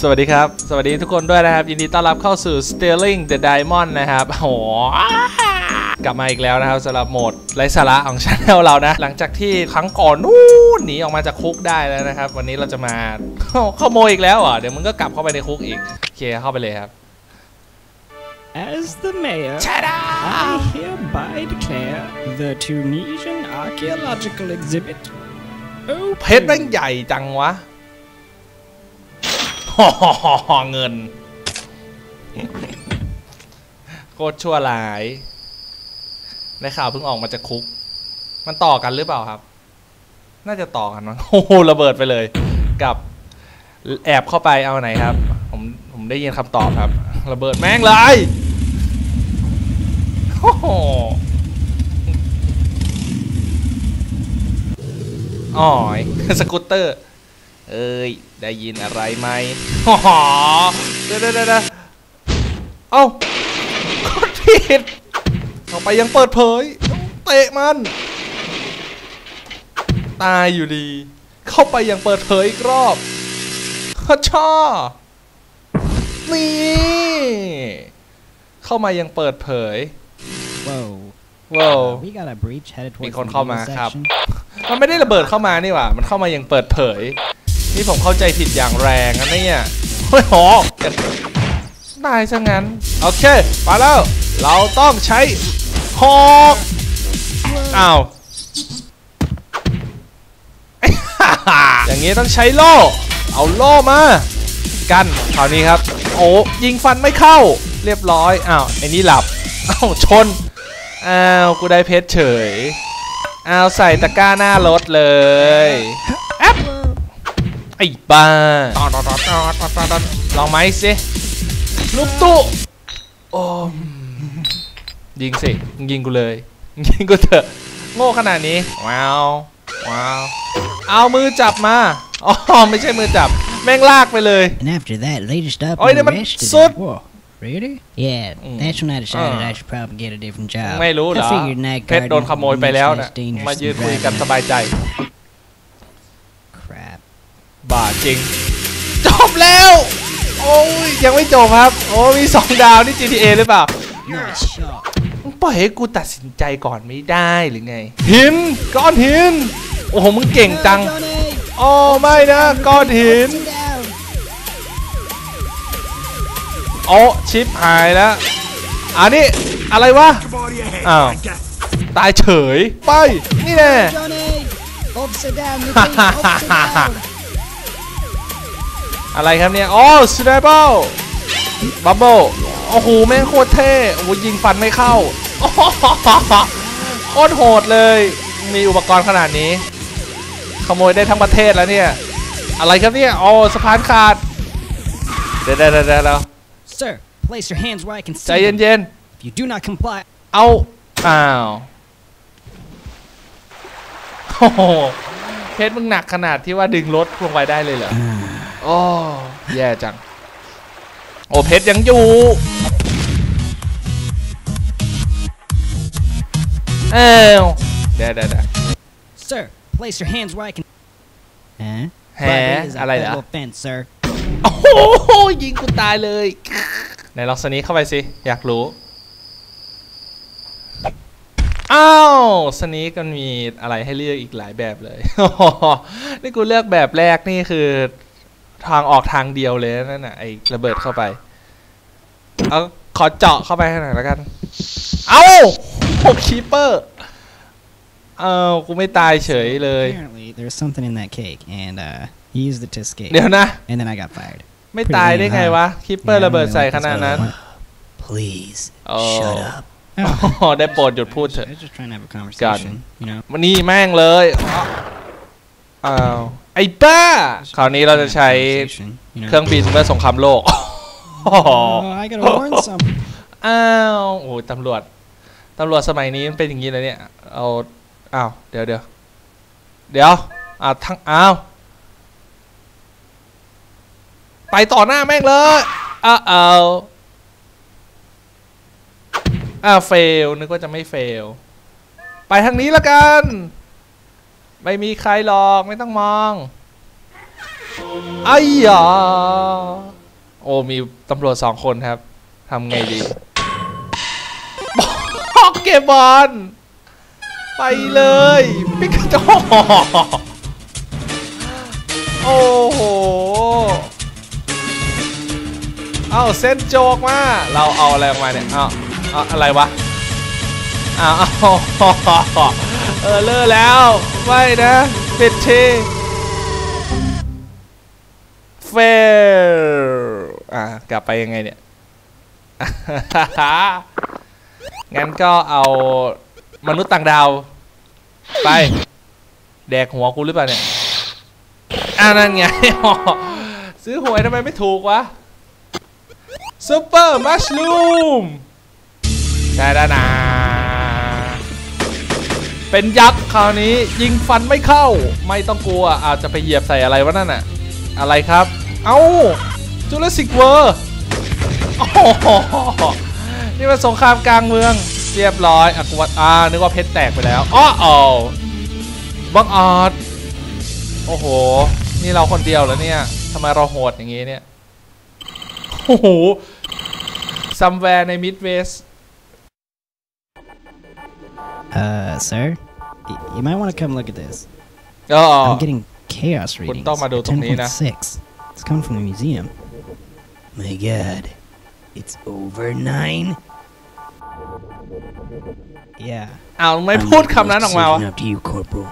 สวัสดีครับ สวัสดีทุกคนด้วยนะครับ ยินดีต้อนรับเข้าสู่ Stealing the Diamond นะครับโอ้โหกลับมาอีกแล้วนะครับสำหรับโหมดไร้สาระของช anel เรานะ หลังจากที่ครั้งก่อนนู้นหนีออกมาจากคุกได้แล้วนะครับ วันนี้เราจะมาขโมยอีกแล้วเหรอะเดี๋ยวมึงก็กลับเข้าไปในคุกอีกโอเคเข้าไปเลยครับ As the mayor, I hereby declare the Tunisian archaeological exhibit เพชรแม่งใหญ่จังวะ เงิน โคตรชั่วร้ายในข่าวเพิ่งออกมาจากคุก มันต่อกันหรือเปล่าครับ น่าจะต่อกันมั้งโอ้โหระเบิดไปเลย กับแอบเข้าไปเอาไหนครับ ผมผมได้ยินคำตอบครับ ระเบิดแม่งเลยโอ้โหอ๋อสกูตเตอร์ เอ้ย ได้ยินอะไรไหมอ๋อเดี๋ยวเดี๋ยวเดี๋ยวเอ้ากดผิดเข้าไปยังเปิดเผย เตะมัน ตายอยู่ดี เข้าไปยังเปิดเผยอีกรอบฮัชชานี่ เข้ามายังเปิดเผย Whoa. ว้าว We got a breach headed มี towards คน the เข้า middle มาครับ section. มันไม่ได้ระเบิดเข้ามานี่หว่า มันเข้ามาอย่างเปิดเผย นี่ผมเข้าใจผิดอย่างแรงนะเนี่ยโอ้ยโหตายซะงั้น โอเคมาแล้ว เราต้องใช้หอกอ้าวอย่างนี้ต้องใช้โล่ เอาโล่มา กันคราวนี้ครับ โอ้ยิงฟันไม่เข้า เรียบร้อย อ้าวไอ้นี่หลับ อ้าวชน อ้าว กูได้เพชรเฉย อ้าว ใส่ตะกร้าหน้ารถเลยแอปไอ้บ้าตอนตอนตอนตอนตอนตอนลองไหมสิลูกตู้โอ้มยิงสิยิงกูเลย ยิงกูเถอะโง่ขนาดนี้ ว้าวว้าวเอามือจับมาอ๋อไม่ใช่มือจับ แม่งลากไปเลย And after that, they just up Oh, and they went arrested soot. him. Whoa. Really? Yeah, Mm. that's when I decided Ah. I should probably get a different job. ไม่รู้เหร I อ figured night เพชรโดน guarding ขโมย would ไป be แล้ว much นะ less dangerous มายืน than คุยกัน driving. สบายใจ Crap. บ้าจริง จบแล้ว โอ้ยยังไม่จบครับ โอ้มีสองดาวนี่ GTA หรือเปล่า Nice shot. มึงปล่อยให้กูตัดสินใจก่อนไม่ได้หรือไง หินก้อนหิน โอ้โหมึงเก่งจังโอ้ไม่นะ ก้อนหินโอ้ชิปหายแล้วอันนี้อะไรวะ อ้าว ตายเฉย ไป นี่แน่ อะไรครับเนี่ยโอ้สไนเปอร์บับเบิลโอ้โหแม่งโคตรเท่โอ้โหยิงฟันไม่เข้าโอ้โหโคตรโหดเลย มีอุปกรณ์ขนาดนี้ ขโมยได้ทั้งประเทศแล้วเนี่ย อะไรครับเนี่ยโอ้สะพานขาด เดี๋ยวเดี๋ยวเดี๋ยวเดี๋ยว Sir, place your hands where I can ใจ see them. เย็น If you do not comply, ๆเอาอ้าวโอ้โหเพชรมึงหนักขนาดที่ว่าดึงรถลงไปได้เลยเหรอ โอ้แย่จัง โอ้เพชรยังอยู่เอ้าวเดี๋ยวเดี๋ยวเดี๋ยว sir, place your hands where I can. Huh? แห Bribery is a อะไรเหรอ federal offense, sir. โอ้โหยิงกูตายเลยไหนลองสนี้เข้าไปสิ อยากรู้ อ้าวสนี้กันมีอะไรให้เลือกอีกหลายแบบเลย นี่กูเลือกแบบแรกนี่คือ ทางออกทางเดียวเลยนั่นน่ะไอ้ระเบิดเข้าไปเอาขอเจาะเข้าไปให้หน่อยแล้วกัน เอาหกคีเปอร์เอากูไม่ตายเฉยเลย Apparently, there's something in that cake, and uh, he used it to escape. เดี๋ยวนะ And then I got fired. ไม่ตายได้ไงวะคีเปอ Yeah, ร์ I ระเบิด don't ใส่ really ข like นาด this นั้น other one. Please, Oh. shut up. อ๋อได้โปรดหยุดพูดเถ I อะ was just trying to have a conversation, you know. วันนี้แม่งเลยอ้าว ไอ้บ้า คราวนี้เราจะใช้ Conversation, you know. เครื่องบินเมื่อสงครามโลก Oh, I gotta warn some. อ้าวโอ้ยตำรวจ ตำรวจสมัยนี้มันเป็นอย่างนี้เลยเนี่ย เอา อ้าว เดี๋ยวเดี๋ยวเดี๋ยวอ่าทั้ง อ้าว ไปต่อหน้าแม่งเลยอ้าวเอาอ้าวเฟล นึกว่าจะไม่เฟล ไปทางนี้ละกัน ไม่มีใครหรอกไม่ต้องมองไอ้ยาโอ้มีตำรวจสองคนครับทำไงดีบอกเกบอลไปเลยปิกาโตโอ้โหเอาเส้นโจกมา เราเอาอะไรมาเนี่ยเอาเอาอะไรวะ อ้าวเอออเลิกแล้ว ไม่นะปิดทีเฟลอะกลับไปยังไงเนี่ย งั้นก็เอามนุษย์ต่างดาว ไป แดกหัวกูหรือเปล่าเนี่ยอ่านั่นไง ซื้อหวยทำไมไม่ถูกวะซูเปอร์มัชลูมได้แล้วนะ เป็นยักษ์คราวนี้ยิงฟันไม่เข้า ไม่ต้องกลัวอาจจะไปเหยียบใส่อะไรวะนั่นน่ะอะไรครับ เอ้าจูเลสิกเวอร์นี่มันสงครามกลางเมือง เรียบร้อยอะกวัดอ่านึกว่าเพชรแตกไปแล้วอ้ออ๋บังอาจโอ้โห นี่เราคนเดียวแล้วเนี่ยทำไมเราโหดอย่างงี้เนี่ย โอ้โห somewhere ใน Midwest Uh, sir, y- you might want to come look at this. ก็ I'm getting chaos readings. ต้องมาดูตรงนี้นะ 10.6. It's coming from the museum. My God, it's over nine. Yeah. อ้าวไม่พูดคำนั้นออกมาวะ Up to you, Corporal.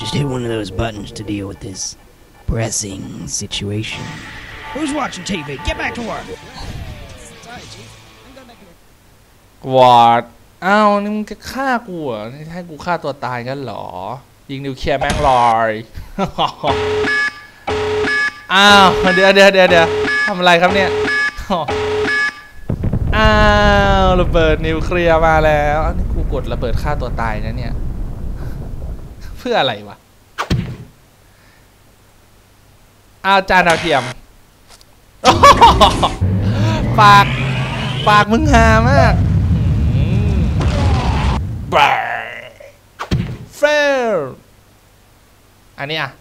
Just hit one of those buttons to deal with this pressing situation. Who's watching TV? Get back to work. Sorry, อ้าวนี่มึงจะฆ่ากูเหรอให้กูฆ่าตัวตายกันเหรอ ยิงนิวเคลียร์แม่งลอยอ้าวเดี๋ยวเดี๋ยวเดี๋ยวเดี๋ยวทำอะไรครับเนี่ยอ้าวระเบิดนิวเคลียร์มาแล้วอันนี้กูกดระเบิดฆ่าตัวตายนะเนี่ย เพื่ออะไรวะอ้าวจานดาวเทียมปาก ปากมึงหามาก อันนี้อะ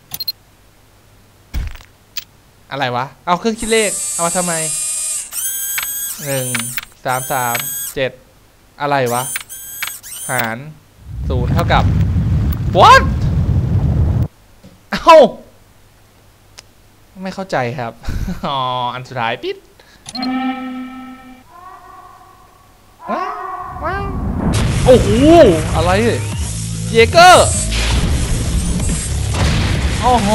อะไรวะ เอาเครื่องคิดเลข เอามาทำไมหนึ่งสามสามเจ็ดอะไรวะ หารศูนย์เท่ากับ what เอ้า ไม่เข้าใจครับ อ๋อ อันสุดท้ายปิดว้าวว้าวโอ้โห อะไร เยเกอร์ โอ้โห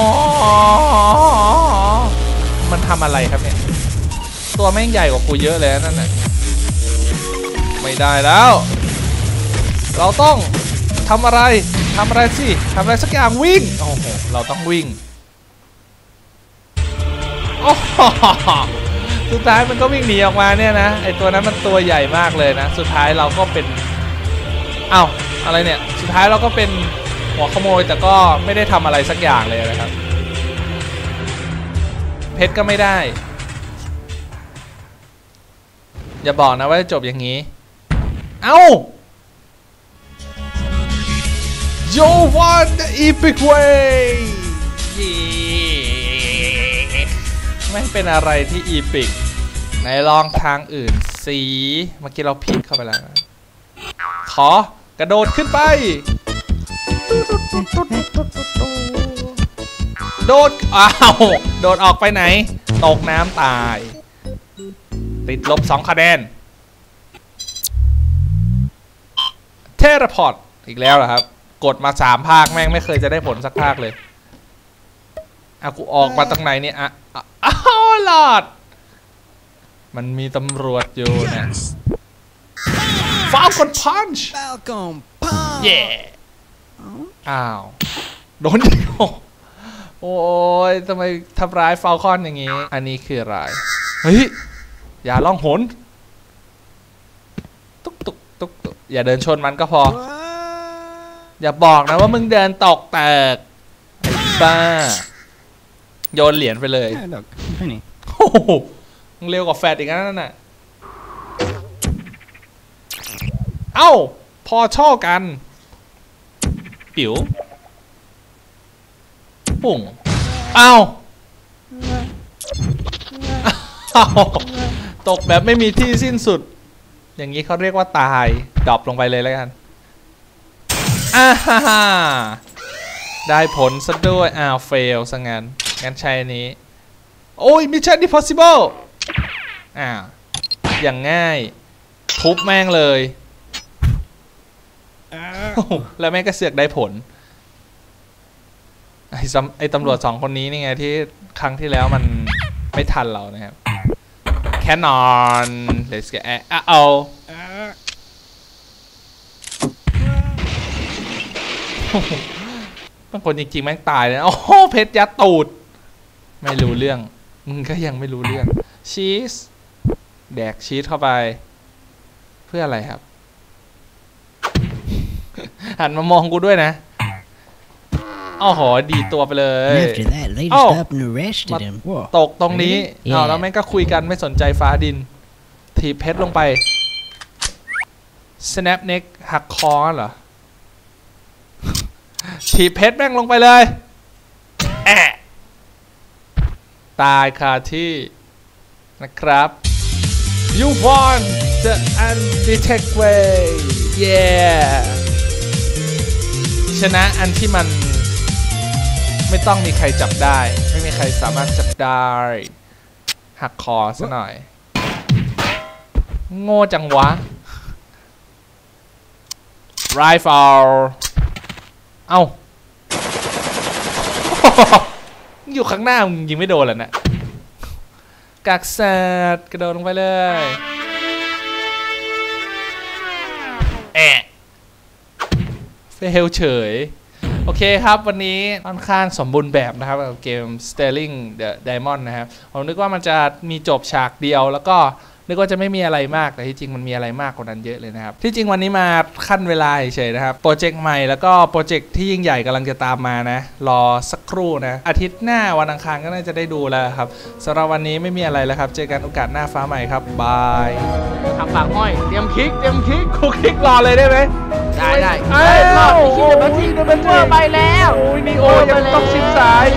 มันทำอะไรครับเนี่ย ตัวแม่งใหญ่กว่ากูเยอะเลยนั่นน่ะไม่ได้แล้ว เราต้องทำอะไรทำอะไรสิทำอะไรสักอย่างวิ่งโอ้โหเราต้องวิ่งโอ้โหสุดท้ายมันก็วิ่งหนีออกมาเนี่ยนะไอตัวนั้นมันตัวใหญ่มากเลยนะ สุดท้ายเราก็เป็นอ้าวอะไรเนี่ย สุดท้ายเราก็เป็น หัวขโมยแต่ก็ไม่ได้ทำอะไรสักอย่างเลยนะครับ เพชรก็ไม่ได้ อย่าบอกนะว่าจะจบอย่างนี้ เอ้า Yo won the epic way ไม่เป็นอะไรที่อีพิกไหนลองทางอื่นสี เมื่อกี้เราพลิกเข้าไปแล้ว ขอกระโดดขึ้นไป โดดอ้าวโดดออกไปไหน ตกน้ำตาย ติดลบสองคะแนนเทเลพอร์ตอีกแล้วเหรอครับ กดมาสามภาคแม่งไม่เคยจะได้ผลสักภาคเลยอะกูออกมาตรงไหนเนี่ยอะอะอ้าวหลอด มันมีตำรวจอยู่นะฟาวกดพันช์ Falcon punch. เย่ อ้าว โดนยิงโอ้ยทำไมทำร้ายฟาลคอนอย่างนี้ อันนี้คืออะไร เฮ้ย อย่าล่องหน ตุ๊กตุ๊กตุ๊กตุ๊กอย่าเดินชนมันก็พอ อย่าบอกนะว่ามึงเดินตกแตกไอ้บ้า โยนเหรียญไปเลย Yeah, look, penny. โอ้โหมึงเร็วกว่าแฟดอีกนะนั่นน่ะ เอ้า พอช่อกัน ปิ๋วปุ่งเอ้าวตกแบบไม่มีที่สิ้นสุด อย่างนี้เขาเรียกว่าตายดรอปลงไปเลยแล้วกันอ่าฮ่าได้ผลซะด้วยอ้าวเฟลซะงั้นงั้นใช้นี้ โอ้ย Mission Impossible อ่าอย่างง่ายทุบแม่งเลย แล้วแม่งก็เสือกได้ผล ไอ้ซัมไอ้ตำรวจสองคนนี้นี่ไงที่ครั้งที่แล้วมันไม่ทันเรานะครับ แค่นอน let's get อะเอาบางคนจริงๆแม่งตายเลยนะโอ้โหเพชรยัดตูด ไม่รู้เรื่องมึงก็ยังไม่รู้เรื่องชีสแดกชีสเข้าไป เพื่ออะไรครับ หันมามองกูด้วยนะอ้าวโหดีดตัวไปเลย And after that, they just Oh. up and arrested What- him. Whoa. ตกตรงนี้ Really? อ้าว Yeah. แล้วแม่งก็คุยกันไม่สนใจฟ้าดิน ถีบเพชรลงไป snap neck หักคอเหรอ ถีบเพชรแม่งลงไปเลย แอะตายคาที่นะครับ you won the undetect way yeah ชนะอันที่มันไม่ต้องมีใครจับได้ ไม่มีใครสามารถจับได้ หักคอซะหน่อย โง่จังวะ rifle เอ้า อยู่ข้างหน้ามึงยิงไม่โดนแล้วนะกักสัตว์กระโดดลงไปเลย แอะ เฟลเฉย โอเคครับวันนี้ค่อนข้างสมบูรณ์แบบนะครับกับเกม Sterling the Diamond นะครับ ผมนึกว่ามันจะมีจบฉากเดียวแล้วก็นึกว่าจะไม่มีอะไรมากแต่ที่จริงมันมีอะไรมากกว่านั้นเยอะเลยนะครับ ที่จริงวันนี้มาขั้นเวลาเฉยนะครับ โปรเจกต์ใหม่แล้วก็โปรเจกต์ที่ยิ่งใหญ่กำลังจะตามมานะ รอสักครู่นะ อาทิตย์หน้าวันอังคารก็น่าจะได้ดูแล้วครับสำหรับวันนี้ไม่มีอะไรแล้วครับ เจอกันโอกาสหน้าฟ้าใหม่ครับบายทำปากห้อย เตรียมคลิกเตรียมคลิกกูคลิกรอเลยได้ไหม ได้ได้เอ้ยรอดโอ้โหไอ้ที่เดบัตที่เดบัตเวอร์ไปแล้ว โอ้ยนี่โอยังต้องชิดสายใช่